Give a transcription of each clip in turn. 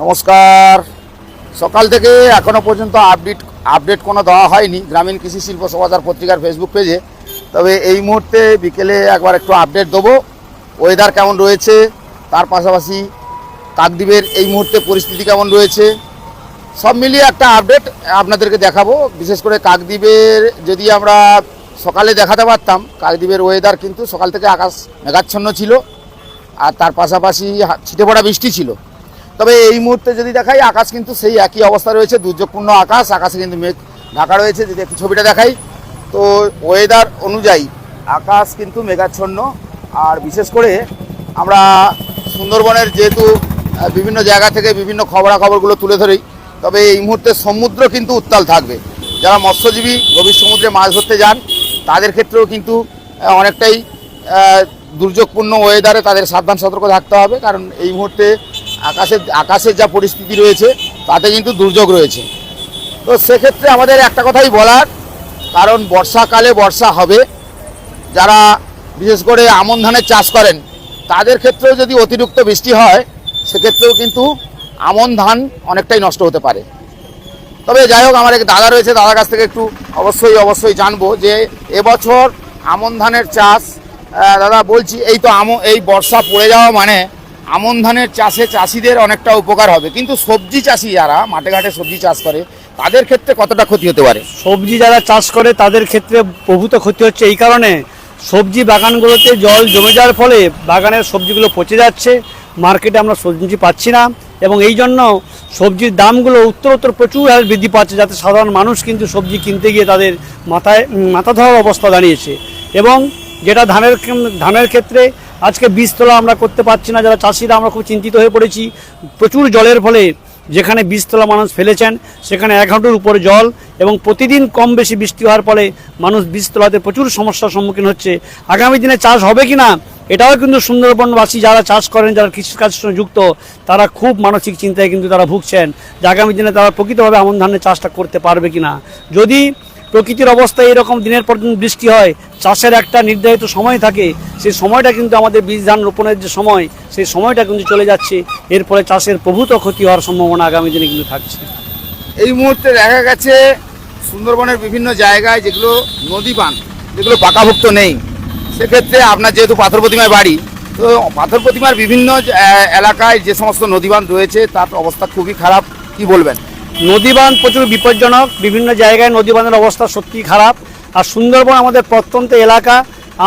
নমস্কার। সকাল থেকে এখনও পর্যন্ত আপডেট আপডেট কোনো দেওয়া হয়নি গ্রামীণ কৃষি শিল্প সমাচার পত্রিকার ফেসবুক পেজে তবে এই মুহূর্তে বিকেলে একবার একটু আপডেট দেবো। ওয়েদার কেমন রয়েছে? তার পাশাপাশি কাকদ্বীপের এই মুহূর্তে পরিস্থিতি কেমন রয়েছে? সব মিলিয়ে একটা আপডেট আপনাদেরকে দেখাবো। বিশেষ করে কাকদ্বীপের যদি আমরা সকালে দেখাতে পারতাম, কাকদ্বীপের ওয়েদার কিন্তু সকাল থেকে আকাশ মেঘাচ্ছন্ন ছিল। আর তার পাশাপাশি ছিটে পড়া বৃষ্টি ছিল। তবে এই মুহূর্তে যদি দেখাই, আকাশ কিন্তু সেই একই অবস্থা রয়েছে, দুর্যোগপূর্ণ আকাশ, আকাশে কিন্তু মেঘ ঢাকা রয়েছে। যদি একটু ছবিটা দেখাই, তো ওয়েদার অনুযায়ী আকাশ কিন্তু মেঘাচ্ছন্ন। আর বিশেষ করে আমরা সুন্দরবনের যেহেতু বিভিন্ন জায়গা থেকে বিভিন্ন খবরাখবরগুলো তুলে ধরি, তবে এই মুহূর্তে সমুদ্র কিন্তু উত্তাল থাকবে। যারা মৎস্যজীবী গভীর সমুদ্রে মাছ ধরতে যান, তাদের ক্ষেত্রেও কিন্তু অনেকটাই দুর্যোগপূর্ণ ওয়েদারে তাদের সাবধান সতর্ক থাকতে হবে। কারণ এই মুহূর্তে আকাশের আকাশের যা পরিস্থিতি রয়েছে, তাতে কিন্তু দুর্যোগ রয়েছে। তো সেক্ষেত্রে আমাদের একটা কথাই বলার, কারণ বর্ষাকালে বর্ষা হবে। যারা বিশেষ করে আমন ধানের চাষ করেন, তাদের ক্ষেত্রেও যদি অতিরিক্ত বৃষ্টি হয়, সেক্ষেত্রেও কিন্তু আমন ধান অনেকটাই নষ্ট হতে পারে। তবে যাই হোক, আমার এক দাদা রয়েছে, দাদার কাছ থেকে একটু অবশ্যই অবশ্যই জানব যে এবছর আমন ধানের চাষ দাদা বলছি, এই তো আম এই বর্ষা পড়ে যাওয়া মানে আমন ধানের চাষে চাষিদের অনেকটা উপকার হবে। কিন্তু সবজি চাষি যারা, মাঠে ঘাটে সবজি চাষ করে, তাদের ক্ষেত্রে কতটা ক্ষতি হতে পারে? সবজি যারা চাষ করে, তাদের ক্ষেত্রে প্রভূত ক্ষতি হচ্ছে এই কারণে সবজি বাগানগুলোতে জল জমে যাওয়ার ফলে বাগানের সবজিগুলো পচে যাচ্ছে, মার্কেটে আমরা সবজি পাচ্ছি না এবং এই জন্য সবজির দামগুলো উত্তরোত্তর প্রচুর হারে বৃদ্ধি পাচ্ছে, যাতে সাধারণ মানুষ কিন্তু সবজি কিনতে গিয়ে তাদের মাথায় মাথা ধরার অবস্থা দাঁড়িয়েছে। এবং যেটা ধানের ধানের ক্ষেত্রে আজকে বীজ তোলা আমরা করতে পারছি না, যারা চাষিরা আমরা খুব চিন্তিত হয়ে পড়েছি। প্রচুর জলের ফলে যেখানে বীজতলা মানুষ ফেলেছেন, সেখানে এক হাঁটুর উপরে জল এবং প্রতিদিন কম বেশি বৃষ্টি হওয়ার ফলে মানুষ বীজতলাতে প্রচুর সমস্যার সম্মুখীন হচ্ছে। আগামী দিনে চাষ হবে কি না এটাও কিন্তু সুন্দরবনবাসী যারা চাষ করেন, যারা কৃষিকাজের সঙ্গে যুক্ত, তারা খুব মানসিক চিন্তায় কিন্তু তারা ভুগছেন যে আগামী দিনে তারা প্রকৃতভাবে আমন ধানের চাষটা করতে পারবে কি না যদি প্রকৃতির অবস্থায় এরকম দিনের পর দিন বৃষ্টি হয় চাষের একটা নির্ধারিত সময় থাকে সেই সময়টা কিন্তু আমাদের বীজ ধান রোপণের যে সময় সেই সময়টা কিন্তু চলে যাচ্ছে। এর ফলে চাষের প্রভূত ক্ষতি হওয়ার সম্ভাবনা আগামী দিনে কিন্তু থাকছে। এই মুহূর্তে দেখা গেছে সুন্দরবনের বিভিন্ন জায়গায় যেগুলো নদী বাঁধ যেগুলো পাকাভুক্ত নেই। সেক্ষেত্রে আপনার যেহেতু পাথর প্রতিমায় বাড়ি তো পাথর প্রতিমার বিভিন্ন এলাকায় যে সমস্ত নদীবাঁধ রয়েছে তার অবস্থা খুবই খারাপ। কি বলবেন? নদীবাঁধ প্রচুর বিপজ্জনক। বিভিন্ন জায়গায় নদীবাঁধের অবস্থা সত্যিই খারাপ। আর সুন্দরবন আমাদের প্রত্যন্ত এলাকা।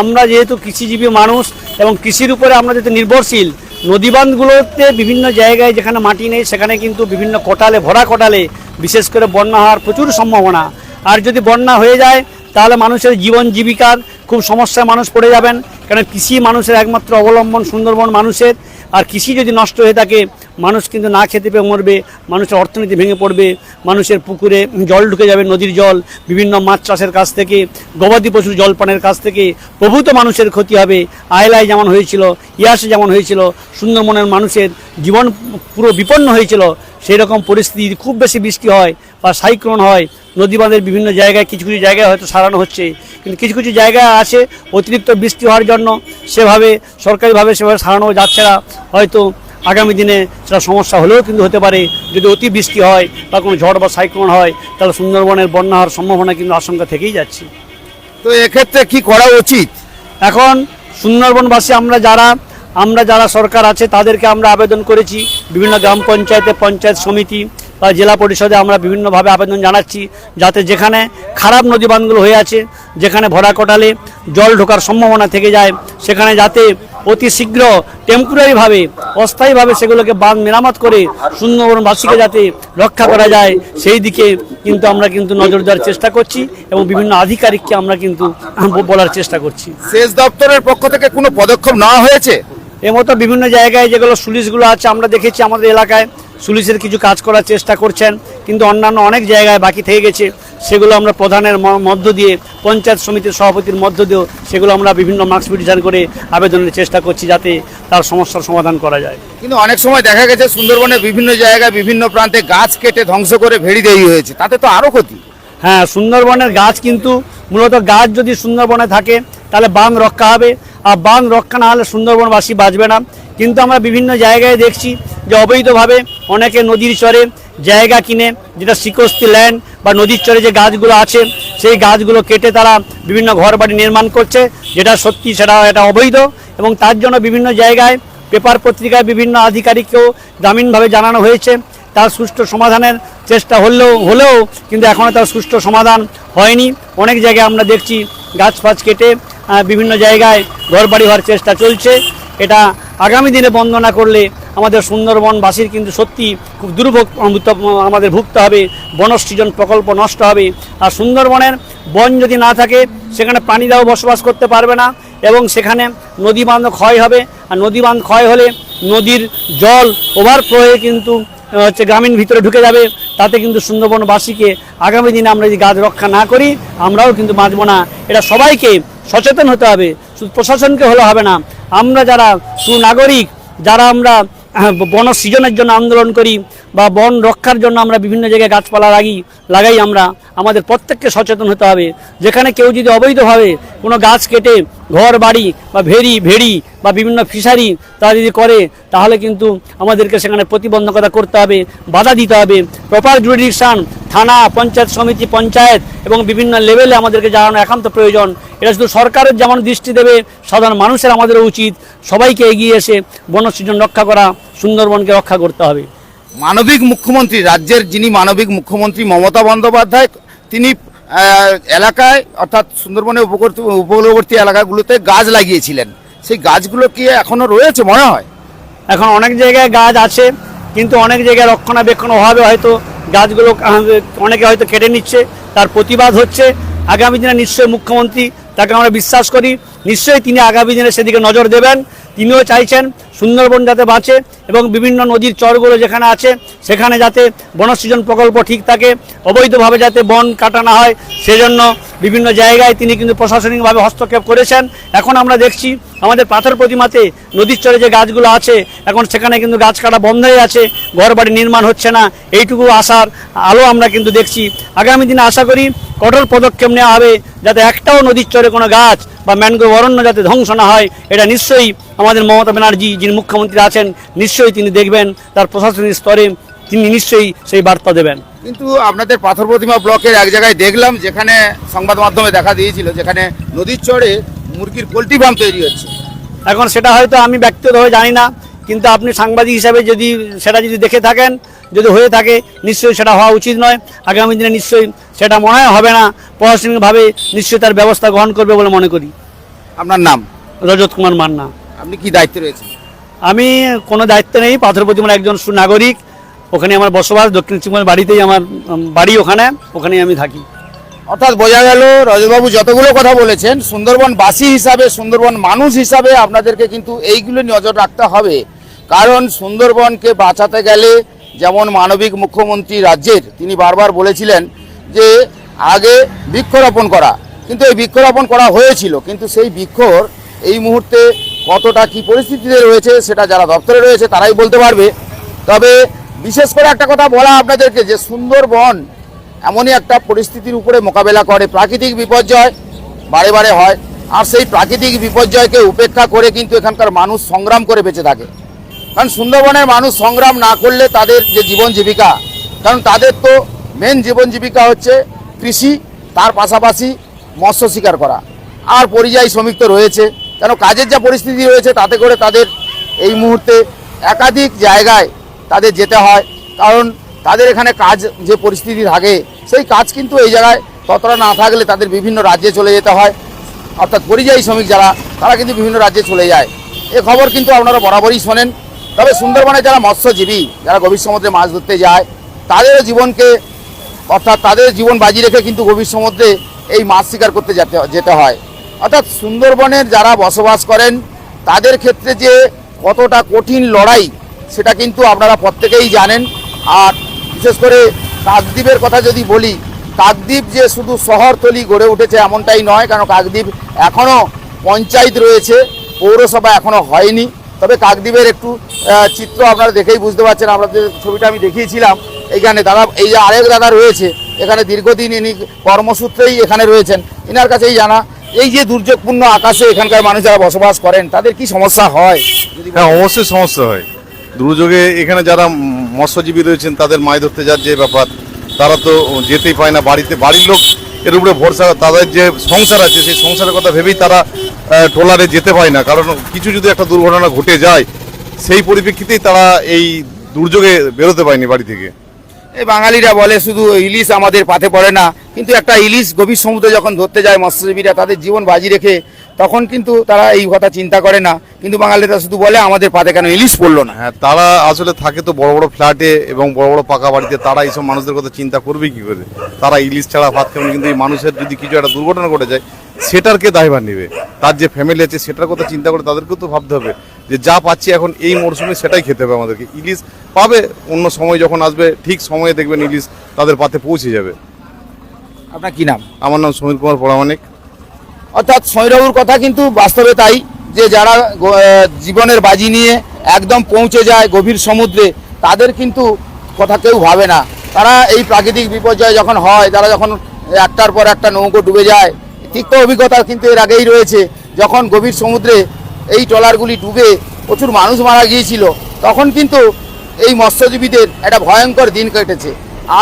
আমরা যেহেতু কৃষিজীবী মানুষ এবং কৃষির উপরে আমরা যেহেতু নির্ভরশীল, নদীবাঁধগুলোতে বিভিন্ন জায়গায় যেখানে মাটি নেই, সেখানে কিন্তু বিভিন্ন কোটালে, ভরা কোটালে বিশেষ করে বন্যা হওয়ার প্রচুর সম্ভাবনা। আর যদি বন্যা হয়ে যায়, তাহলে মানুষের জীবন জীবিকার খুব সমস্যায় মানুষ পড়ে যাবেন। কারণ কৃষি মানুষের একমাত্র অবলম্বন সুন্দরবন মানুষের। আর কৃষি যদি নষ্ট হয়ে থাকে, মানুষ কিন্তু না খেতে পেয়ে মরবে, মানুষের অর্থনীতি ভেঙে পড়বে, মানুষের পুকুরে জল ঢুকে যাবে নদীর জল, বিভিন্ন মাছ চাষের কাছ থেকে, গবাদি পশুর জলপানের কাছ থেকে, প্রভূত মানুষের ক্ষতি হবে। আয়লায় যেমন হয়েছিল, ইয়াসে যেমন হয়েছিল, সুন্দরবনের মানুষের জীবন পুরো বিপন্ন হয়েছিল। সেই রকম পরিস্থিতি খুব বেশি বৃষ্টি হয় বা সাইক্লোন হয় নদী বাঁধের বিভিন্ন জায়গায় কিছু কিছু জায়গায় হয়তো সারানো হচ্ছে। কিন্তু কিছু কিছু জায়গায় আছে অতিরিক্ত বৃষ্টি হওয়ার জন্য সেভাবে সরকারিভাবে সেভাবে সারানো যাচ্ছে না। হয়তো আগামী দিনে সেটা সমস্যা হলেও কিন্তু হতে পারে। যদি অতি বৃষ্টি হয় বা কোনো ঝড় বা সাইক্লোন হয় তাহলে সুন্দরবনের বন্যা হওয়ার সম্ভাবনা কিন্তু আশঙ্কা থেকেই যাচ্ছে। তো এক্ষেত্রে কি করা উচিত? এখন সুন্দরবনবাসী আমরা যারা আমরা যারা সরকার আছে, তাদেরকে আমরা আবেদন করেছি। বিভিন্ন গ্রাম পঞ্চায়েতে পঞ্চায়েত সমিতি বা জেলা পরিষদে আমরা বিভিন্নভাবে আবেদন জানাচ্ছি যাতে যেখানে খারাপ নদী বাঁধগুলো হয়ে আছে, যেখানে ভরা কটালে জল ঢোকার সম্ভাবনা থেকে যায়, সেখানে যাতে অতি শীঘ্র টেম্পোরারিভাবে অস্থায়ীভাবে সেগুলোকে বাঁধ মেরামত করে সুন্দরবনবাসীকে যাতে রক্ষা করা যায়, সেই দিকে কিন্তু আমরা কিন্তু নজর দেওয়ার চেষ্টা করছি এবং বিভিন্ন আধিকারিককে আমরা কিন্তু বলার চেষ্টা করছি। সেচ দপ্তরের পক্ষ থেকে কোনো পদক্ষেপ নেওয়া হয়েছে? এর মতো বিভিন্ন জায়গায় যেগুলো সুলিশগুলো আছে আমরা দেখেছি আমাদের এলাকায় সুলিশের কিছু কাজ করার চেষ্টা করছেন কিন্তু অন্যান্য অনেক জায়গায় বাকি থেকে গেছে। সেগুলো আমরা প্রধানের মধ্য দিয়ে পঞ্চায়েত সমিতির সভাপতির মধ্য দিয়েও সেগুলো আমরা বিভিন্ন মার্কস পিটিশন করে আবেদনের চেষ্টা করছি যাতে তার সমস্যার সমাধান করা যায়। কিন্তু অনেক সময় দেখা গেছে সুন্দরবনের বিভিন্ন জায়গায় বিভিন্ন প্রান্তে গাছ কেটে ধ্বংস করে ভেড়ি দেরি হয়েছে তাতে তো আরও ক্ষতি। হ্যাঁ সুন্দরবনের গাছ কিন্তু মূলত গাছ যদি সুন্দরবনে থাকে তাহলে বান রক্ষা হবে বাঁধ রক্ষা না হলে সুন্দরবনবাসী বাঁচবে না। কিন্তু আমরা বিভিন্ন জায়গায় দেখছি যে অবৈধভাবে অনেকে নদীর চরে জায়গা কিনে, যেটা শিকস্তি ল্যান্ড বা নদীর চরে যে গাছগুলো আছে, সেই গাছগুলো কেটে তারা বিভিন্ন ঘর বাড়ি নির্মাণ করছে, যেটা সত্যি সেটা এটা অবৈধ এবং তার জন্য বিভিন্ন জায়গায় পেপার পত্রিকায় বিভিন্ন আধিকারিককেও গ্রামীণভাবে জানানো হয়েছে। তার সুষ্ঠু সমাধানের চেষ্টা হলেও হলেও কিন্তু এখনও তার সুষ্ঠু সমাধান হয়নি। অনেক জায়গায় আমরা দেখছি গাছ ফাছ কেটে বিভিন্ন জায়গায় ঘর বাড়ি হওয়ার চেষ্টা চলছে। এটা আগামী দিনে বন্ধ না করলে আমাদের সুন্দরবনবাসীর কিন্তু সত্যি খুব দুর্ভোগ আমাদের ভুগতে হবে, বনসৃজন প্রকল্প নষ্ট হবে। আর সুন্দরবনের বন যদি না থাকে, সেখানে প্রাণীরাও বসবাস করতে পারবে না এবং সেখানে নদী বাঁধ ক্ষয় হবে। আর নদী বাঁধ ক্ষয় হলে নদীর জল ওভারফ্লো হয়ে কিন্তু হচ্ছে গ্রামীণ ভিতরে ঢুকে যাবে। তাতে কিন্তু সুন্দরবনবাসীকে আগামী দিনে আমরা যদি গাছ রক্ষা না করি, আমরাও কিন্তু বাঁচবো না। এটা সবাইকে সচেতন হতে হবে, শুধু প্রশাসনকে হলে হবে না। আমরা যারা সুনাগরিক, যারা আমরা বন সৃজনের জন্য আন্দোলন করি বা বন রক্ষার জন্য আমরা বিভিন্ন জায়গায় গাছপালা লাগি, লাগাই আমরা। আমাদের প্রত্যেককে সচেতন হতে হবে। যেখানে কেউ যদি অবৈধভাবে কোনো গাছ কেটে ঘর, বাড়ি বা ভেরি ভেড়ি বা বিভিন্ন ফিশারি তারা যদি করে, তাহলে কিন্তু আমাদেরকে সেখানে প্রতিবন্ধকতা করতে হবে, বাধা দিতে হবে। প্রপার জুডিকশান থানা, পঞ্চায়েত সমিতি, পঞ্চায়েত এবং বিভিন্ন লেভেলে আমাদেরকে জানানো একান্ত প্রয়োজন। এটা শুধু সরকারের যেমন দৃষ্টি দেবে, সাধারণ মানুষের আমাদের উচিত। সবাইকে এগিয়ে এসে বনসৃজন রক্ষা করা, সুন্দরবনকে রক্ষা করতে হবে। মানবিক মুখ্যমন্ত্রী, রাজ্যের যিনি মানবিক মুখ্যমন্ত্রী মমতা বন্দ্যোপাধ্যায়, তিনি এলাকায়, অর্থাৎ সুন্দরবনের উপকূলবর্তী উপকূলবর্তী এলাকাগুলোতে গাছ লাগিয়েছিলেন। সেই গাছগুলো কি এখনও রয়েছে মনে হয়? এখন অনেক জায়গায় গাছ আছে, কিন্তু অনেক জায়গায় রক্ষণাবেক্ষণ অভাবে হয়তো গাছগুলো অনেকে হয়তো কেটে নিচ্ছে, তার প্রতিবাদ হচ্ছে। আগামী দিনে নিশ্চয়ই মুখ্যমন্ত্রী তাকে আমরা বিশ্বাস করি। নিশ্চয়ই তিনি আগামী দিনে সেদিকে নজর দেবেন। তিনিও চাইছেন সুন্দরবন যাতে বাঁচে এবং বিভিন্ন নদীর চরগুলো যেখানে আছে, সেখানে যাতে বনসৃজন প্রকল্প ঠিক থাকে, অবৈধভাবে যাতে বন কাটা না হয়, সেজন্য বিভিন্ন জায়গায় তিনি কিন্তু প্রশাসনিকভাবে হস্তক্ষেপ করেছেন। এখন আমরা দেখছি আমাদের পাথর প্রতিমাতে নদীর চরে যে গাছগুলো আছে, এখন সেখানে কিন্তু গাছ কাটা বন্ধ হয়ে আছে ঘর বাড়ি নির্মাণ হচ্ছে না, এইটুকু আসার আলো আমরা কিন্তু দেখছি। আগামী দিনে আশা করি কঠোর পদক্ষেপ নেওয়া হবে, যাতে একটাও নদীর চরে কোনো গাছ বা ম্যানগ্রোভ অরণ্য যাতে ধ্বংস না হয় এটা নিশ্চয়ই আমাদের মমতা ব্যানার্জি যিনি মুখ্যমন্ত্রী আছেন নিশ্চয়ই তিনি দেখবেন তার প্রশাসনিক স্তরে তিনি নিশ্চয়ই সেই বার্তা দেবেন। কিন্তু আপনাদের পাথর প্রতিমা ব্লকের এক জায়গায় দেখলাম যেখানে সংবাদ মাধ্যমে দেখা দিয়েছিল যেখানে নদীর চরে মুরগির পোলট্রি ফার্ম তৈরি হচ্ছে। এখন সেটা হয়তো আমি ব্যক্তিগতভাবে জানি না কিন্তু আপনি সাংবাদিক হিসাবে যদি সেটা যদি দেখে থাকেন যদি হয়ে থাকে নিশ্চয়ই সেটা হওয়া উচিত নয়। আগামী দিনে নিশ্চয়ই সেটা মনে হয় হবে না। প্রশাসনিকভাবে নিশ্চয়ই তার ব্যবস্থা গ্রহণ করবে বলে মনে করি। আপনার নাম? রজত কুমার মান্না। আপনি কি দায়িত্বে রয়েছেন? আমি কোনো দায়িত্ব নেই। পাথর প্রতিমার একজন সুনাগরিক। ওখানে আমার বসবাস দক্ষিণ সিংহের বাড়িতেই আমার বাড়ি ওখানে। ওখানেই আমি থাকি। অর্থাৎ বোঝা গেল রজতবাবু যতগুলো কথা বলেছেন সুন্দরবন বাসী হিসাবে সুন্দরবন মানুষ হিসাবে আপনাদেরকে কিন্তু এইগুলো নজর রাখতে হবে। কারণ সুন্দরবনকে বাঁচাতে গেলে যেমন মানবিক মুখ্যমন্ত্রী রাজ্যের তিনি বারবার বলেছিলেন যে আগে বৃক্ষরোপণ করা। কিন্তু এই বৃক্ষরোপণ করা হয়েছিল, কিন্তু সেই বৃক্ষর এই মুহূর্তে কতটা কি পরিস্থিতিতে রয়েছে সেটা যারা দপ্তরে রয়েছে তারাই বলতে পারবে। তবে বিশেষ করে একটা কথা বলা আপনাদেরকে যে সুন্দরবন এমনই একটা পরিস্থিতির উপরে মোকাবেলা করে, প্রাকৃতিক বিপর্যয় বারে বারে হয়। আর সেই প্রাকৃতিক বিপর্যয়কে উপেক্ষা করে কিন্তু এখানকার মানুষ সংগ্রাম করে বেঁচে থাকে। কারণ সুন্দরবনের মানুষ সংগ্রাম না করলে তাদের যে জীবন জীবিকা, কারণ তাদের তো মেন জীবন জীবিকা হচ্ছে কৃষি, তার পাশাপাশি মৎস্য শিকার করা। আর পরিযায়ী শ্রমিক তো রয়েছে। কেন কাজের যা পরিস্থিতি রয়েছে, তাতে করে তাদের এই মুহূর্তে একাধিক জায়গায় তাদের যেতে হয়। কারণ তাদের এখানে কাজ যে পরিস্থিতি থাকে, সেই কাজ কিন্তু এই জায়গায় ততটা না থাকলে তাদের বিভিন্ন রাজ্যে চলে যেতে হয়। অর্থাৎ পরিযায়ী শ্রমিক যারা, তারা কিন্তু বিভিন্ন রাজ্যে চলে যায়। এ খবর কিন্তু আপনারা বরাবরই শোনেন। তবে সুন্দরবনে যারা মৎস্যজীবী, যারা গভীর সমুদ্রে মাছ ধরতে যায়, তাদেরও জীবনকে অর্থাৎ তাদের জীবন বাজি রেখে কিন্তু গভীর সমুদ্রে এই মাছ শিকার করতে যেতে যেতে হয়। অর্থাৎ সুন্দরবনের যারা বসবাস করেন, তাদের ক্ষেত্রে যে কতটা কঠিন লড়াই, সেটা কিন্তু আপনারা প্রত্যেকেই জানেন। আর বিশেষ করে কাকদ্বীপের কথা যদি বলি, কাকদ্বীপ যে শুধু শহরতলি গড়ে উঠেছে এমনটাই নয়, কারণ কাকদ্বীপ এখনও পঞ্চায়েত রয়েছে, পৌরসভা এখনও হয়নি। তবে কাকদ্বীপের একটু চিত্র আপনারা দেখেই বুঝতে পারছেন আপনাদের ছবিটা আমি দেখিয়েছিলাম। এইখানে দাদা, এই যে আরেক দাদা রয়েছে, এখানে দীর্ঘদিন ইনি কর্মসূত্রেই এখানে রয়েছেন এনার কাছেই জানা, এই যে দুর্যোগপূর্ণ আকাশে এখানকার মানুষ যারা বসবাস করেন, তাদের কি সমস্যা হয়? হ্যাঁ অবশ্যই সমস্যা হয়। দুর্যোগে এখানে যারা মৎস্যজীবী রয়েছেন, তাদের মাছ ধরতে যার যে ব্যাপার, তারা তো যেতেই পায় না, বাড়িতে, বাড়ির লোক এর উপরে ভরসা তাদের যে সংসার আছে, সেই সংসারের কথা ভেবেই তারা ট্রলারে যেতে পায় না। কারণ কিছু যদি একটা দুর্ঘটনা ঘটে যায়, সেই পরিপ্রেক্ষিতেই তারা এই দুর্যোগে বেরোতে পায়নি বাড়ি থেকে। এই বাঙালিরা বলে শুধু ইলিশ আমাদের পাতে পড়ে না, কিন্তু একটা ইলিশ গভীর সমুদ্রে যখন ধরতে যায় মৎস্যজীবীরা তাদের জীবন বাজি রেখে, তখন কিন্তু তারা এই কথা চিন্তা করে না। কিন্তু বাঙালিরা শুধু বলে, আমাদের পাতে কেন ইলিশ পড়ল না? হ্যাঁ তারা আসলে থাকে তো বড় বড় ফ্ল্যাটে এবং বড় বড় পাকা বাড়িতে, তারা এইসব মানুষদের কথা চিন্তা করবে কি করে? তারা ইলিশ ছাড়া ভাত খাবেন কিন্তু এই মানুষের যদি কিছু একটা দুর্ঘটনা ঘটে যায় সেটার কে দায়ভার নেবে। তার যে ফ্যামিলি আছে সেটার কথা চিন্তা করে তাদেরকেও তো ভাবতে হবে যে যা পাচ্ছি এখন এই মরশুমে সেটাই খেতে হবে আমাদেরকে। ইলিশ পাবে অন্য সময় যখন আসবে ঠিক সময়ে দেখবেন ইলিশ তাদের পাতে পৌঁছে যাবে। আপনার কি নাম? আমার নাম সমীর কুমার পরামানিক। অর্থাৎ সৈরবুর কথা কিন্তু বাস্তবে তাই যে যারা জীবনের বাজি নিয়ে একদম পৌঁছে যায় গভীর সমুদ্রে তাদের কিন্তু কথা কেউ ভাবে না। তারা এই প্রাকৃতিক বিপর্যয় যখন হয় তারা যখন একটার পর একটা নৌকো ডুবে যায় তিক্ত অভিজ্ঞতা কিন্তু এর আগেই রয়েছে। যখন গভীর সমুদ্রে এই ট্রলারগুলি ডুবে প্রচুর মানুষ মারা গিয়েছিল, তখন কিন্তু এই মৎস্যজীবীদের একটা ভয়ঙ্কর দিন কেটেছে।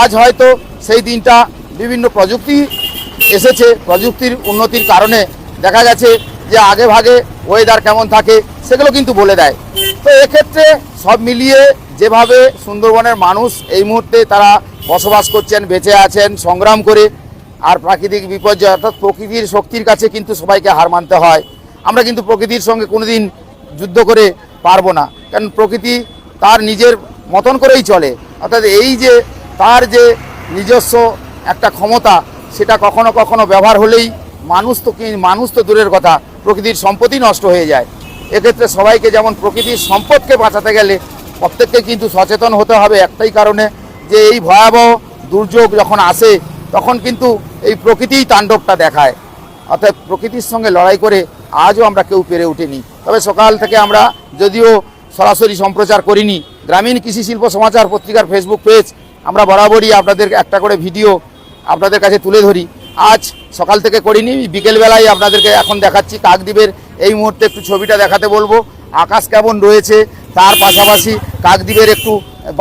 আজ হয়তো সেই দিনটা বিভিন্ন প্রযুক্তি এসেছে, প্রযুক্তির উন্নতির কারণে দেখা গেছে যে আগে ভাগে ওয়েদার কেমন থাকে সেগুলো কিন্তু বলে দেয়। তো এক্ষেত্রে সব মিলিয়ে যেভাবে সুন্দরবনের মানুষ এই মুহূর্তে তারা বসবাস করছেন, বেঁচে আছেন, সংগ্রাম করে আর প্রাকৃতিক বিপর্যয় অর্থাৎ প্রকৃতির শক্তির কাছে কিন্তু সবাইকে হার মানতে হয়। আমরা কিন্তু প্রকৃতির সঙ্গে কোনোদিন যুদ্ধ করে পারব না। কারণ প্রকৃতি তার নিজের মতন করেই চলে। অর্থাৎ এই যে তার যে নিজস্ব একটা ক্ষমতা, সেটা কখনো কখনো ব্যবহার হলেই মানুষ তো মানুষ তো দূরের কথা, প্রকৃতির সম্পত্তি নষ্ট হয়ে যায়। এক্ষেত্রে সবাইকে যেমন প্রকৃতির সম্পদকে বাঁচাতে গেলে প্রত্যেককে কিন্তু সচেতন হতে হবে একটাই কারণে, যে এই ভয়াবহ দুর্যোগ যখন আসে তখন কিন্তু এই প্রকৃতিই তাণ্ডবটা দেখায়। অর্থাৎ প্রকৃতির সঙ্গে লড়াই করে আজও আমরা কেউ পেরে উঠিনি। তবে সকাল থেকে আমরা যদিও সরাসরি সম্প্রচার করিনি, গ্রামীণ কৃষি শিল্প সমাচার পত্রিকার ফেসবুক পেজ আমরা বরাবরই আপনাদের একটা করে ভিডিও আপনাদের কাছে তুলে ধরি। আজ সকাল থেকে করিনি, বিকেলবেলায় আপনাদেরকে এখন দেখাচ্ছি কাকদ্বীপের এই মুহূর্তে একটু ছবিটা দেখাতে বলব। আকাশ কেমন রয়েছে, তার পাশাপাশি কাকদ্বীপের একটু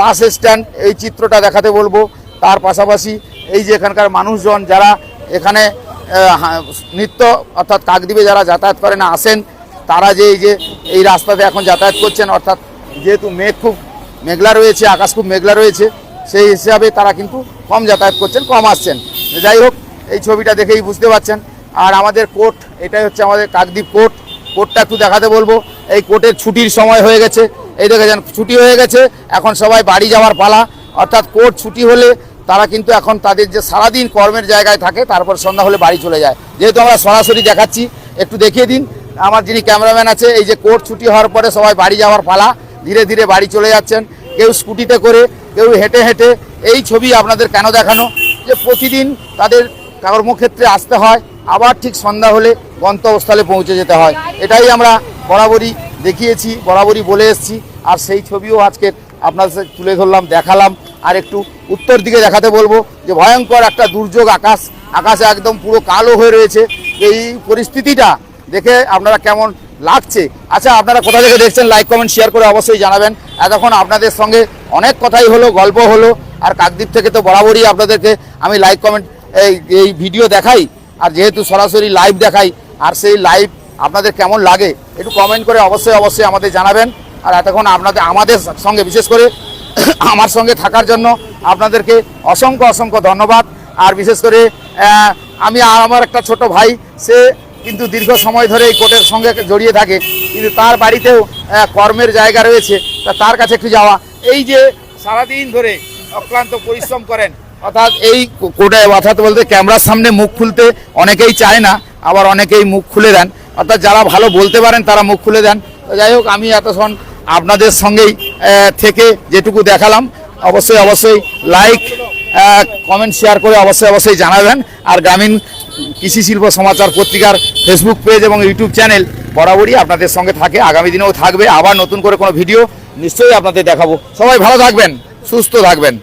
বাস স্ট্যান্ড এই চিত্রটা দেখাতে বলব। তার পাশাপাশি এই যে এখানকার মানুষজন যারা এখানে নিত্য অর্থাৎ কাকদ্বীপে যারা যাতায়াত করেন আসেন, তারা যে এই যে এই রাস্তাতে এখন যাতায়াত করছেন, অর্থাৎ যেহেতু মেঘ খুব মেঘলা রয়েছে, আকাশ খুব মেঘলা রয়েছে, সেই হিসাবে তারা কিন্তু কম যাতায়াত করছেন, কম আসছেন। যাই হোক, এই ছবিটা দেখেই বুঝতে পারছেন। আর আমাদের কোর্ট, এটাই হচ্ছে আমাদের কাকদ্বীপ কোর্ট। কোর্টটা একটু দেখাতে বলব। এই কোর্টের ছুটির সময় হয়ে গেছে। এই দেখেছেন ছুটি হয়ে গেছে। এখন সবাই বাড়ি যাওয়ার পালা। অর্থাৎ কোর্ট ছুটি হলে তারা কিন্তু এখন তাদের যে সারাদিন কর্মের জায়গায় থাকে, তারপর সন্ধ্যা হলে বাড়ি চলে যায়। যেহেতু আমরা সরাসরি দেখাচ্ছি, একটু দেখিয়ে দিন। আমার যিনি ক্যামেরাম্যান আছে, এই যে কোর্ট ছুটি হওয়ার পরে সবাই বাড়ি যাওয়ার পালা, ধীরে ধীরে বাড়ি চলে যাচ্ছেন। কেউ স্কুটিতে করে, কেউ হেঁটে হেঁটে, এই ছবি আপনাদের কেন দেখানো? যে প্রতিদিন তাদের কর্মক্ষেত্রে আসতে হয়, আবার ঠিক সন্ধ্যা হলে গন্তব্যস্থলে পৌঁছে যেতে হয়। এটাই আমরা বরাবরই দেখিয়েছি, বরাবরই বলে এসছি। আর সেই ছবিও আজকে আপনাদের তুলে ধরলাম, দেখালাম। আর একটু উত্তর দিকে দেখাতে বলব যে ভয়ঙ্কর একটা দুর্যোগ আকাশ, আকাশে একদম পুরো কালো হয়ে রয়েছে। এই পরিস্থিতিটা দেখে আপনারা কেমন লাগছে? আচ্ছা আপনারা কোথা থেকে দেখছেন লাইক কমেন্ট শেয়ার করে অবশ্যই জানাবেন। এতক্ষণ আপনাদের সঙ্গে অনেক কথাই হলো, গল্প হলো, আর কাকদ্বীপ থেকে তো বরাবরই আপনাদেরকে আমি লাইক কমেন্ট এই এই ভিডিও দেখাই। আর যেহেতু সরাসরি লাইভ দেখাই, আর সেই লাইভ আপনাদের কেমন লাগে, একটু কমেন্ট করে অবশ্যই অবশ্যই আমাদের জানাবেন। আর এতক্ষণ আপনাদের, আমাদের সঙ্গে বিশেষ করে আমার সঙ্গে থাকার জন্য আপনাদেরকে অসংখ্য অসংখ্য ধন্যবাদ। আর বিশেষ করে আমি আর আমার একটা ছোট ভাই, সে কিন্তু দীর্ঘ সময় ধরে এই কোর্টের সঙ্গে জড়িয়ে থাকে, কিন্তু তার বাড়িতেও কর্মের জায়গা রয়েছে। তা তার কাছে একটু যাওয়া। এই যে সারাদিন ধরে অক্লান্ত পরিশ্রম করেন, অর্থাৎ এই কোর্টে অর্থাৎ বলতে ক্যামেরার সামনে মুখ খুলতে অনেকেই চায় না, আবার অনেকেই মুখ খুলে দেন। অর্থাৎ যারা ভালো বলতে পারেন, তারা মুখ খুলে দেন। যাই হোক, আমি এতক্ষণ আপনাদের সঙ্গেই থেকে যেটুকু দেখালাম, অবশ্যই অবশ্যই লাইক কমেন্ট শেয়ার করে অবশ্যই অবশ্যই জানাবেন। আর গ্রামীণ কৃষি শিল্প সমাচার পত্রিকার ফেসবুক পেজ এবং ইউটিউব চ্যানেল বরাবরই আপনাদের সঙ্গে থাকে। আগামী দিনেও থাকবে। আবার নতুন করে কোনো ভিডিও নিশ্চয়ই আপনাদের দেখাবো। সবাই ভালো থাকবেন, সুস্থ থাকবেন।